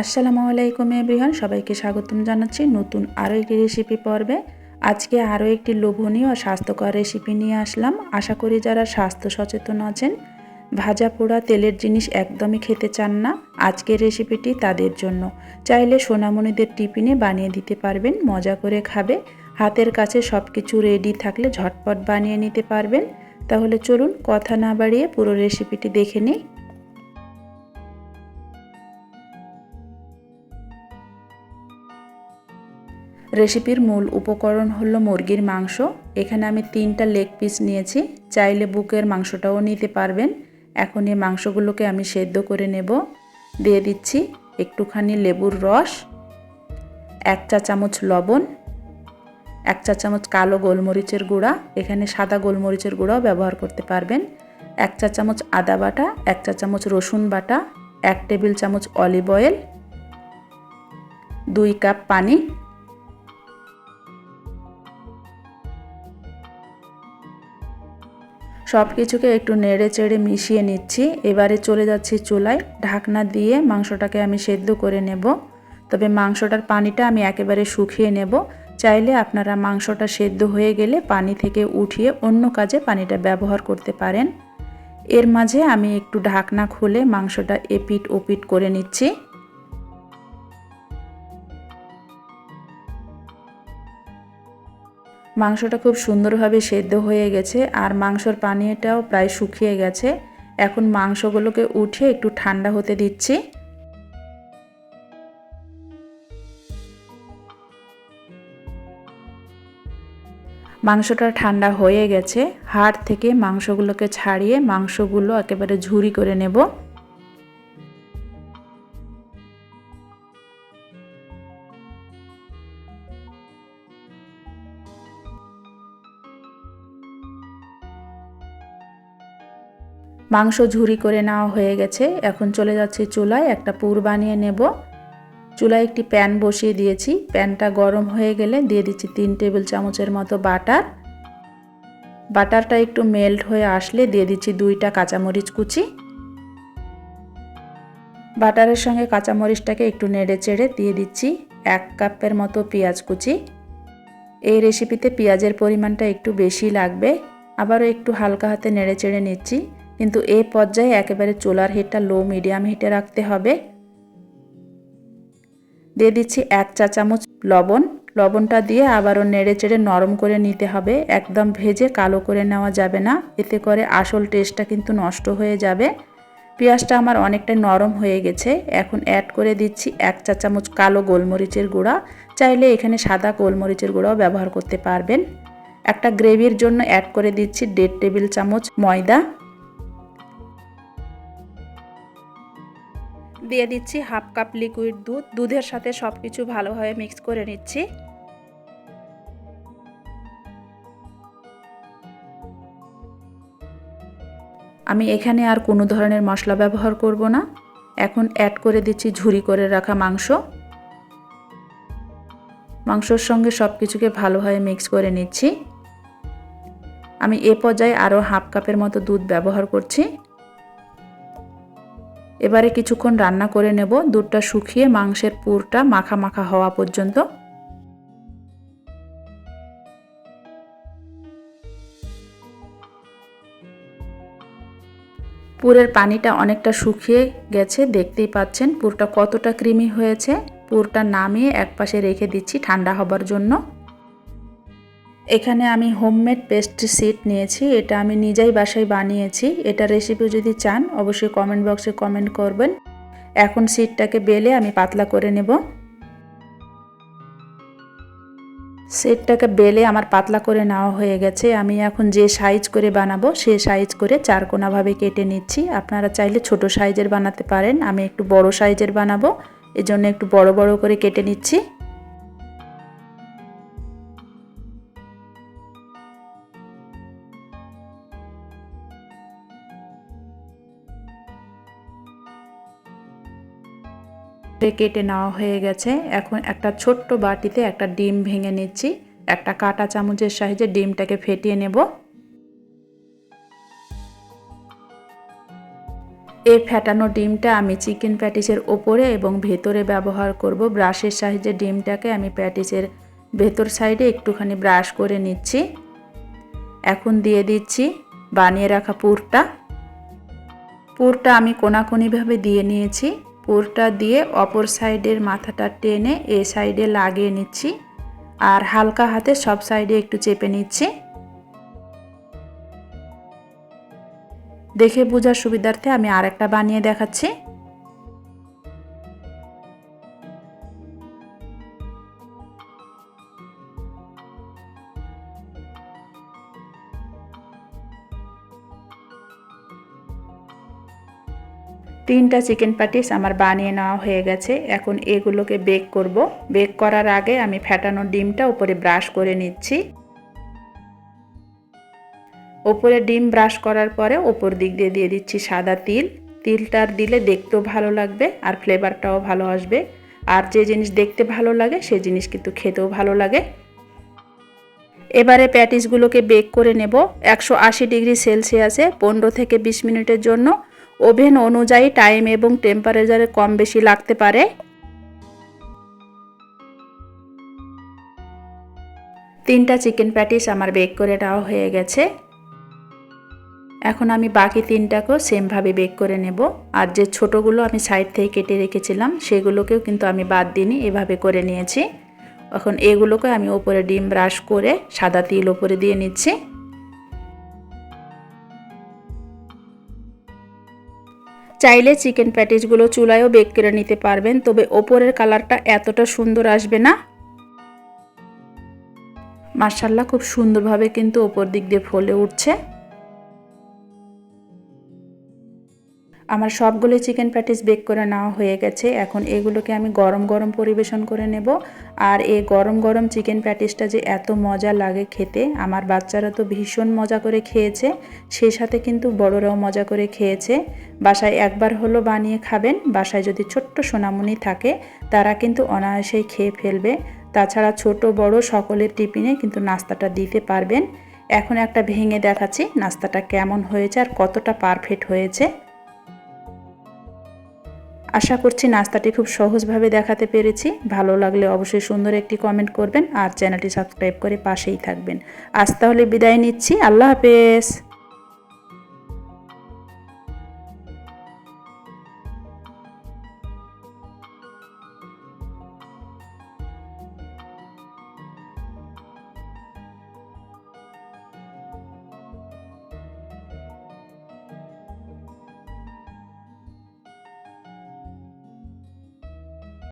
আসসালামু আলাইকুম এভরিওয়ান, সবাইকে স্বাগতম জানাচ্ছি নতুন আরও একটি রেসিপি পর্বে। আজকে আরও একটি লোভনীয় ও স্বাস্থ্যকর রেসিপি নিয়ে আসলাম। আশা করি যারা স্বাস্থ্য সচেতন আছেন, ভাজা পোড়া তেলের জিনিস একদমই খেতে চান না। আজকের রেসিপিটি তাদের জন্য। চাইলে সোনামণিদের টিফিনে বানিয়ে দিতে পারবেন, মজা করে খাবে। হাতের কাছে সব কিছু রেডি থাকলে ঝটপট বানিয়ে নিতে পারবেন। তাহলে চলুন কথা না বাড়িয়ে পুরো রেসিপিটি দেখে নিই। রেসিপির মূল উপকরণ হলো মুরগির মাংস। এখানে আমি তিনটা লেগ পিস নিয়েছি। চাইলে বুকের মাংসটাও নিতে পারবেন। এখন এই মাংসগুলোকে আমি সেদ্ধ করে নেব। দিয়ে দিচ্ছি একটুখানি লেবুর রস, এক চা চামচ লবণ, এক চা চামচ কালো গোলমরিচের গুঁড়া। এখানে সাদা গোলমরিচের গুঁড়াও ব্যবহার করতে পারবেন। এক চা চামচ আদা বাটা, এক চা চামচ রসুন বাটা, এক টেবিল চামচ অলিভ অয়েল, দুই কাপ পানি সব কিছুকে একটু নেড়ে চেড়ে মিশিয়ে নিচ্ছি। এবারে চলে যাচ্ছি চুলায়। ঢাকনা দিয়ে মাংসটাকে আমি সেদ্ধ করে নেব। তবে মাংসটার পানিটা আমি একেবারে শুকিয়ে নেব। চাইলে আপনারা মাংসটা সেদ্ধ হয়ে গেলে পানি থেকে উঠিয়ে অন্য কাজে পানিটা ব্যবহার করতে পারেন। এর মাঝে আমি একটু ঢাকনা খুলে মাংসটা এপিট ওপিট করে নিচ্ছি। মাংসটা খুব সুন্দরভাবে সেদ্ধ হয়ে গেছে আর মাংসর পানিটাও প্রায় শুকিয়ে গেছে। এখন মাংসগুলোকে উঠে একটু ঠান্ডা হতে দিচ্ছি। মাংসটা ঠান্ডা হয়ে গেছে। হাড় থেকে মাংসগুলোকে ছাড়িয়ে মাংসগুলো একেবারে ঝুরি করে নেব। মাংস ঝুরি করে নেওয়া হয়ে গেছে। এখন চলে যাচ্ছে চুলায়। একটা পুর বানিয়ে নেব। চুলায় একটি প্যান বসিয়ে দিয়েছি। প্যানটা গরম হয়ে গেলে দিয়ে দিচ্ছি তিন টেবিল চামচের মতো বাটার। বাটারটা একটু মেল্ট হয়ে আসলে দিয়ে দিচ্ছি দুইটা কাঁচামরিচ কুচি। বাটারের সঙ্গে কাঁচামরিচটাকে একটু নেড়ে চেড়ে দিয়ে দিচ্ছি এক কাপের মতো পেঁয়াজ কুচি। এই রেসিপিতে পেঁয়াজের পরিমাণটা একটু বেশি লাগবে। আবারও একটু হালকা হাতে নেড়ে চেড়ে নিচ্ছি। কিন্তু এ পর্যায়ে একেবারে চুলার হিটটা লো মিডিয়াম হিটে রাখতে হবে। দিয়ে দিচ্ছি এক চা চামচ লবণ। লবণটা দিয়ে আবারও নেড়ে চেড়ে নরম করে নিতে হবে। একদম ভেজে কালো করে নেওয়া যাবে না। এতে করে আসল টেস্টটা কিন্তু নষ্ট হয়ে যাবে। পেঁয়াজটা আমার অনেকটা নরম হয়ে গেছে। এখন অ্যাড করে দিচ্ছি এক চা চামচ কালো গোলমরিচের গুঁড়া। চাইলে এখানে সাদা গোলমরিচের গুঁড়াও ব্যবহার করতে পারবেন। একটা গ্রেভির জন্য অ্যাড করে দিচ্ছি দেড় টেবিল চামচ ময়দা। দিয়ে দিচ্ছি হাফ কাপ লিকুইড দুধ। দুধের সাথে সব কিছু ভালোভাবে মিক্স করে নিচ্ছি। আমি এখানে আর কোনো ধরনের মশলা ব্যবহার করব না। এখন অ্যাড করে দিচ্ছি ঝুরি করে রাখা মাংস। মাংসর সঙ্গে সব কিছুকে ভালোভাবে মিক্স করে নিচ্ছি। আমি এ পর্যায়ে আরও হাফ কাপের মতো দুধ ব্যবহার করছি। এবারে কিছুক্ষণ রান্না করে নেব। দুধটা শুকিয়ে মাংসের পুরটা মাখা মাখা হওয়া পর্যন্ত। পুরের পানিটা অনেকটা শুকিয়ে গেছে, দেখতেই পাচ্ছেন পুরটা কতটা ক্রিমি হয়েছে। পুরটা নামিয়ে একপাশে রেখে দিচ্ছি ঠান্ডা হবার জন্য। এখানে আমি হোমমেড পেস্ট্রি সিট নিয়েছি, এটা আমি নিজেই বাসায় বানিয়েছি। এটা রেসিপি যদি চান, অবশ্যই কমেন্ট বক্সে কমেন্ট করবেন। এখন সিটটাকে বেলে আমি পাতলা করে নেব। সেটটাকে বেলে আমার পাতলা করে নেওয়া হয়ে গেছে। আমি এখন যে সাইজ করে বানাবো, সে সাইজ করে চারকোনাভাবে কেটে নিচ্ছি। আপনারা চাইলে ছোট সাইজের বানাতে পারেন। আমি একটু বড় সাইজের বানাবো। এজন্য একটু বড় বড় করে কেটে নিচ্ছি। কেটে নেওয়া হয়ে গেছে। এখন একটা ছোট্ট বাটিতে একটা ডিম ভেঙে নিচ্ছি। একটা কাটা চামচের সাহায্যে ডিমটাকে ফেটিয়ে নেব। এই ফেটানো ডিমটা আমি চিকেন প্যাটিসের ওপরে এবং ভেতরে ব্যবহার করব। ব্রাশের সাহায্যে ডিমটাকে আমি প্যাটিসের ভেতর সাইডে একটুখানি ব্রাশ করে নিচ্ছি। এখন দিয়ে দিচ্ছি বানিয়ে রাখা পুরটা। পুরটা আমি কোনাকুনিভাবে দিয়ে নিয়েছি। পুরটা দিয়ে অপর সাইডের মাথাটা টেনে এ সাইডে লাগিয়ে নিচ্ছি। আর হালকা হাতে সব সাইডে একটু চেপে নিচ্ছি। দেখে বোঝার সুবিধার্থে আমি আরেকটা বানিয়ে দেখাচ্ছি। তিনটা চিকেন প্যাটিস আমার বানিয়ে নেওয়া হয়ে গেছে। এখন এগুলোকে বেক করব। বেক করার আগে আমি ফ্যাটানো ডিমটা উপরে ব্রাশ করে নিচ্ছি। ওপরে ডিম ব্রাশ করার পরে ওপর দিক দিয়ে দিয়ে দিচ্ছি সাদা তিল। তিলটার দিলে দেখতেও ভালো লাগবে আর ফ্লেভারটাও ভালো আসবে। আর যে জিনিস দেখতে ভালো লাগে, সে জিনিস কিন্তু খেতেও ভালো লাগে। এবারে প্যাটিসগুলোকে বেক করে নেব। একশো আশি ডিগ্রি সেলসিয়াসে পনেরো থেকে বিশ মিনিটের জন্য। ওভেন অনুযায়ী টাইম এবং টেম্পারেচারে কম বেশি লাগতে পারে। তিনটা চিকেন প্যাটিস আমার বেক করে নেওয়া হয়ে গেছে। এখন আমি বাকি তিনটাকেও সেমভাবে বেক করে নেব। আর যে ছোটোগুলো আমি সাইড থেকে কেটে রেখেছিলাম, সেগুলোকেও কিন্তু আমি বাদ দিইনি, এভাবে করে নিয়েছি। এখন এগুলোকে আমি ওপরে ডিম ব্রাশ করে সাদা তিল ওপরে দিয়ে নিচ্ছি। চাইলে চিকেন প্যাটিসগুলো চুলায়ও বেক করে নিতে পারবেন, তবে ওপরের কালারটা এতটা সুন্দর আসবে না। মার্শাল্লাহ খুব সুন্দরভাবে কিন্তু ওপর দিক দিয়ে ফলে উঠছে। আমার সবগুলো চিকেন প্যাটিস বেক করে নেওয়া হয়ে গেছে। এখন এগুলোকে আমি গরম গরম পরিবেশন করে নেব। আর এই গরম গরম চিকেন প্যাটিসটা যে এত মজা লাগে খেতে, আমার বাচ্চারা তো ভীষণ মজা করে খেয়েছে। সেই সাথে কিন্তু বড়রাও মজা করে খেয়েছে। বাসায় একবার হলো বানিয়ে খাবেন, বাসায় যদি ছোট্ট সোনামণি থাকে, তারা কিন্তু অনায়াসেই খেয়ে ফেলবে। তাছাড়া ছোট, বড় সকলের টিফিনে কিন্তু নাস্তাটা দিতে পারবেন। এখন একটা ভেঙে দেখাচ্ছি নাস্তাটা কেমন হয়েছে আর কতটা পারফেক্ট হয়েছে। আশা করছি নাস্তাটি খুব সহজভাবে দেখাতে পেরেছি। ভালো লাগলে অবশ্যই সুন্দর একটি কমেন্ট করবেন আর চ্যানেলটি সাবস্ক্রাইব করে পাশেই থাকবেন। আজ তাহলে বিদায় নিচ্ছি। আল্লাহ হাফেজ।